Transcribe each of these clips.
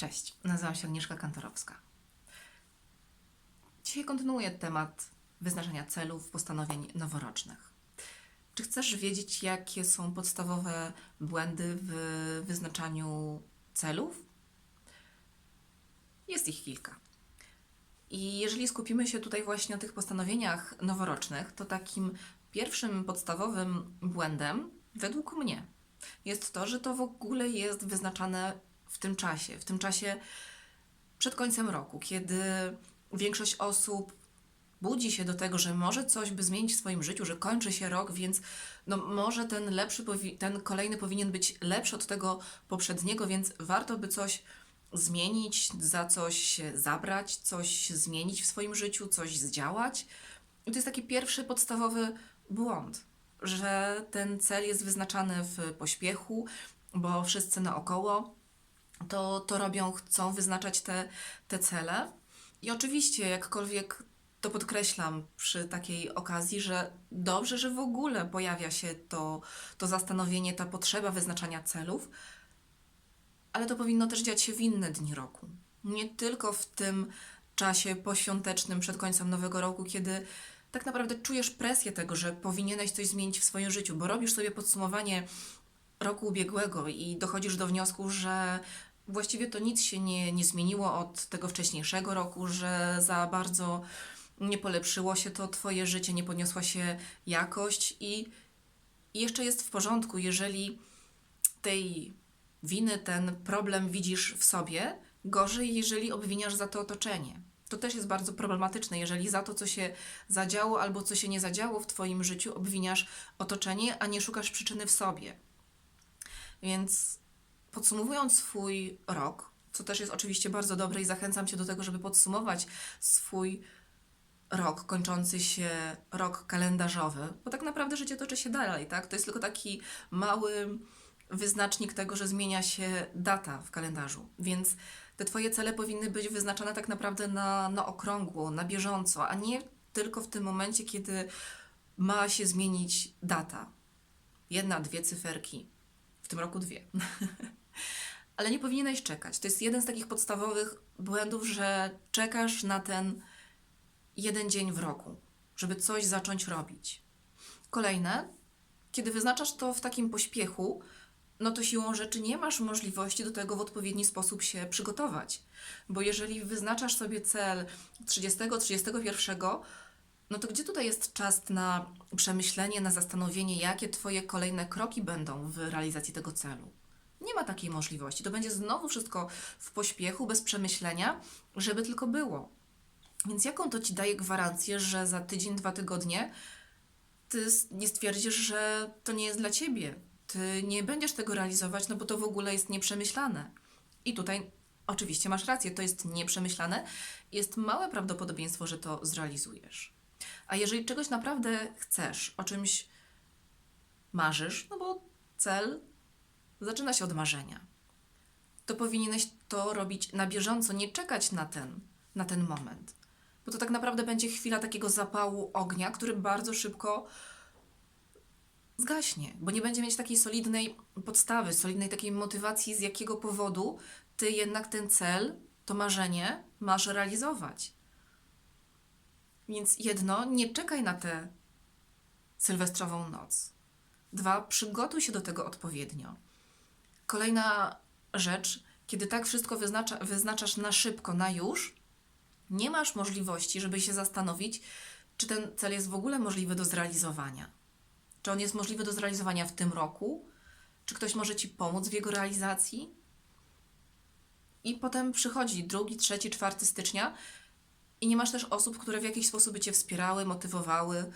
Cześć, nazywam się Agnieszka Kantorowska. Dzisiaj kontynuuję temat wyznaczania celów, postanowień noworocznych. Czy chcesz wiedzieć, jakie są podstawowe błędy w wyznaczaniu celów? Jest ich kilka. I jeżeli skupimy się tutaj właśnie na tych postanowieniach noworocznych, to takim pierwszym podstawowym błędem, według mnie, jest to, że to w ogóle jest wyznaczane w tym czasie, w tym czasie przed końcem roku, kiedy większość osób budzi się do tego, że może coś by zmienić w swoim życiu, że kończy się rok, więc no może ten lepszy, ten kolejny powinien być lepszy od tego poprzedniego, więc warto by coś zmienić, za coś zabrać, coś zmienić w swoim życiu, coś zdziałać. I to jest taki pierwszy podstawowy błąd, że ten cel jest wyznaczany w pośpiechu, bo wszyscy naokoło to, to robią, chcą wyznaczać te, te cele. I oczywiście, jakkolwiek to podkreślam przy takiej okazji, że dobrze, że w ogóle pojawia się to, to zastanowienie, ta potrzeba wyznaczania celów, ale to powinno też dziać się w inne dni roku. Nie tylko w tym czasie poświątecznym przed końcem nowego roku, kiedy tak naprawdę czujesz presję tego, że powinieneś coś zmienić w swoim życiu, bo robisz sobie podsumowanie roku ubiegłego i dochodzisz do wniosku, że właściwie to nic się nie, nie zmieniło od tego wcześniejszego roku, że za bardzo nie polepszyło się to Twoje życie, nie podniosła się jakość i, i jeszcze jest w porządku, jeżeli tej winy, ten problem widzisz w sobie, gorzej, jeżeli obwiniasz za to otoczenie. To też jest bardzo problematyczne, jeżeli za to, co się zadziało albo co się nie zadziało w Twoim życiu, obwiniasz otoczenie, a nie szukasz przyczyny w sobie. Więc podsumowując swój rok, co też jest oczywiście bardzo dobre i zachęcam Cię do tego, żeby podsumować swój rok, kończący się rok kalendarzowy, bo tak naprawdę życie toczy się dalej, tak? To jest tylko taki mały wyznacznik tego, że zmienia się data w kalendarzu, więc te Twoje cele powinny być wyznaczane tak naprawdę na, na okrągło, na bieżąco, a nie tylko w tym momencie, kiedy ma się zmienić data. Jedna, dwie cyferki, w tym roku dwie. Ale nie powinieneś czekać. To jest jeden z takich podstawowych błędów, że czekasz na ten jeden dzień w roku, żeby coś zacząć robić. Kolejne, kiedy wyznaczasz to w takim pośpiechu, no to siłą rzeczy nie masz możliwości do tego w odpowiedni sposób się przygotować. Bo jeżeli wyznaczasz sobie cel 30, 31, no to gdzie tutaj jest czas na przemyślenie, na zastanowienie, jakie Twoje kolejne kroki będą w realizacji tego celu? Nie ma takiej możliwości. To będzie znowu wszystko w pośpiechu, bez przemyślenia, żeby tylko było. Więc jaką to ci daje gwarancję, że za tydzień, dwa tygodnie ty nie stwierdzisz, że to nie jest dla ciebie? Ty nie będziesz tego realizować, no bo to w ogóle jest nieprzemyślane. I tutaj oczywiście masz rację, to jest nieprzemyślane. Jest małe prawdopodobieństwo, że to zrealizujesz. A jeżeli czegoś naprawdę chcesz, o czymś marzysz, no bo cel zaczyna się od marzenia, to powinieneś to robić na bieżąco, nie czekać na ten, na ten moment. Bo to tak naprawdę będzie chwila takiego zapału ognia, który bardzo szybko zgaśnie, bo nie będzie mieć takiej solidnej podstawy, solidnej takiej motywacji, z jakiego powodu ty jednak ten cel, to marzenie masz realizować. Więc jedno, nie czekaj na tę sylwestrową noc. Dwa, przygotuj się do tego odpowiednio. Kolejna rzecz, kiedy tak wszystko wyznacza, wyznaczasz na szybko, na już, nie masz możliwości, żeby się zastanowić, czy ten cel jest w ogóle możliwy do zrealizowania. Czy on jest możliwy do zrealizowania w tym roku? Czy ktoś może Ci pomóc w jego realizacji? I potem przychodzi drugi, trzeci, czwarty stycznia i nie masz też osób, które w jakiś sposób by Cię wspierały, motywowały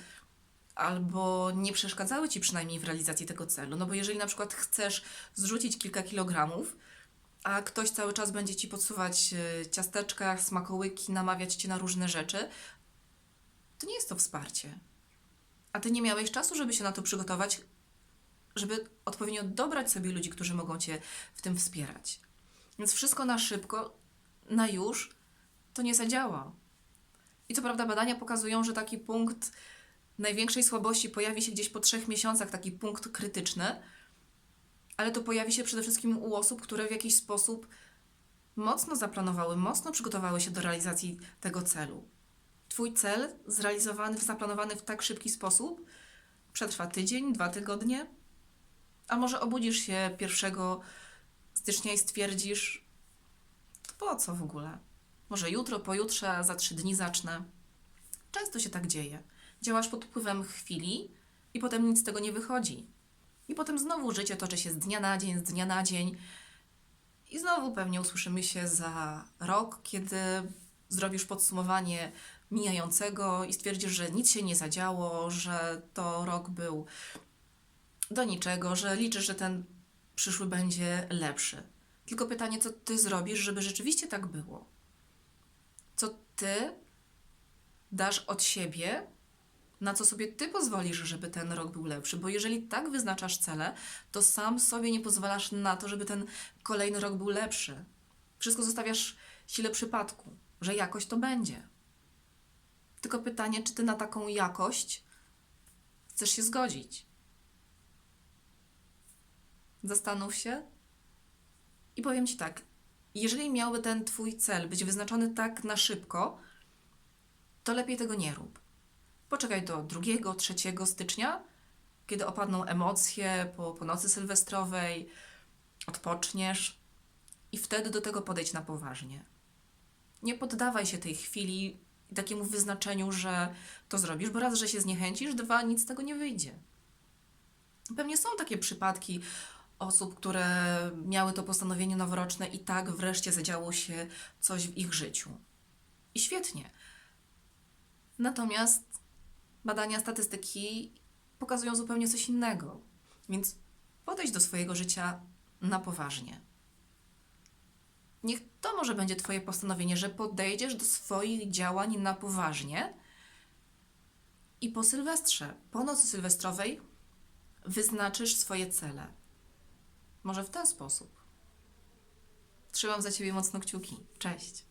albo nie przeszkadzały Ci przynajmniej w realizacji tego celu. No bo jeżeli na przykład chcesz zrzucić kilka kilogramów, a ktoś cały czas będzie Ci podsuwać e, ciasteczka, smakołyki, namawiać Cię na różne rzeczy, to nie jest to wsparcie. A Ty nie miałeś czasu, żeby się na to przygotować, żeby odpowiednio dobrać sobie ludzi, którzy mogą Cię w tym wspierać. Więc wszystko na szybko, na już, to nie zadziała. I co prawda badania pokazują, że taki punkt największej słabości pojawi się gdzieś po trzech miesiącach, taki punkt krytyczny, ale to pojawi się przede wszystkim u osób, które w jakiś sposób mocno zaplanowały, mocno przygotowały się do realizacji tego celu. Twój cel zrealizowany, zaplanowany w tak szybki sposób przetrwa tydzień, dwa tygodnie, a może obudzisz się 1 stycznia i stwierdzisz, po co w ogóle? Może jutro, pojutrze, za trzy dni zacznę. Często się tak dzieje. Działasz pod wpływem chwili i potem nic z tego nie wychodzi. I potem znowu życie toczy się z dnia na dzień, z dnia na dzień. I znowu pewnie usłyszymy się za rok, kiedy zrobisz podsumowanie mijającego i stwierdzisz, że nic się nie zadziało, że to rok był do niczego, że liczysz, że ten przyszły będzie lepszy. Tylko pytanie, co ty zrobisz, żeby rzeczywiście tak było? Co ty dasz od siebie, na co sobie ty pozwolisz, żeby ten rok był lepszy? Bo jeżeli tak wyznaczasz cele, to sam sobie nie pozwalasz na to, żeby ten kolejny rok był lepszy. Wszystko zostawiasz sile przypadku, że jakoś to będzie. Tylko pytanie, czy ty na taką jakość chcesz się zgodzić? Zastanów się i powiem ci tak. Jeżeli miałby ten twój cel być wyznaczony tak na szybko, to lepiej tego nie rób. Poczekaj do 2-3 stycznia, kiedy opadną emocje po, po nocy sylwestrowej, odpoczniesz i wtedy do tego podejdź na poważnie. Nie poddawaj się tej chwili takiemu wyznaczeniu, że to zrobisz, bo raz, że się zniechęcisz, dwa, nic z tego nie wyjdzie. Pewnie są takie przypadki osób, które miały to postanowienie noworoczne i tak wreszcie zadziało się coś w ich życiu. I świetnie. Natomiast badania statystyki pokazują zupełnie coś innego. Więc podejdź do swojego życia na poważnie. Niech to może będzie Twoje postanowienie, że podejdziesz do swoich działań na poważnie i po Sylwestrze, po nocy sylwestrowej, wyznaczysz swoje cele. Może w ten sposób. Trzymam za Ciebie mocno kciuki. Cześć.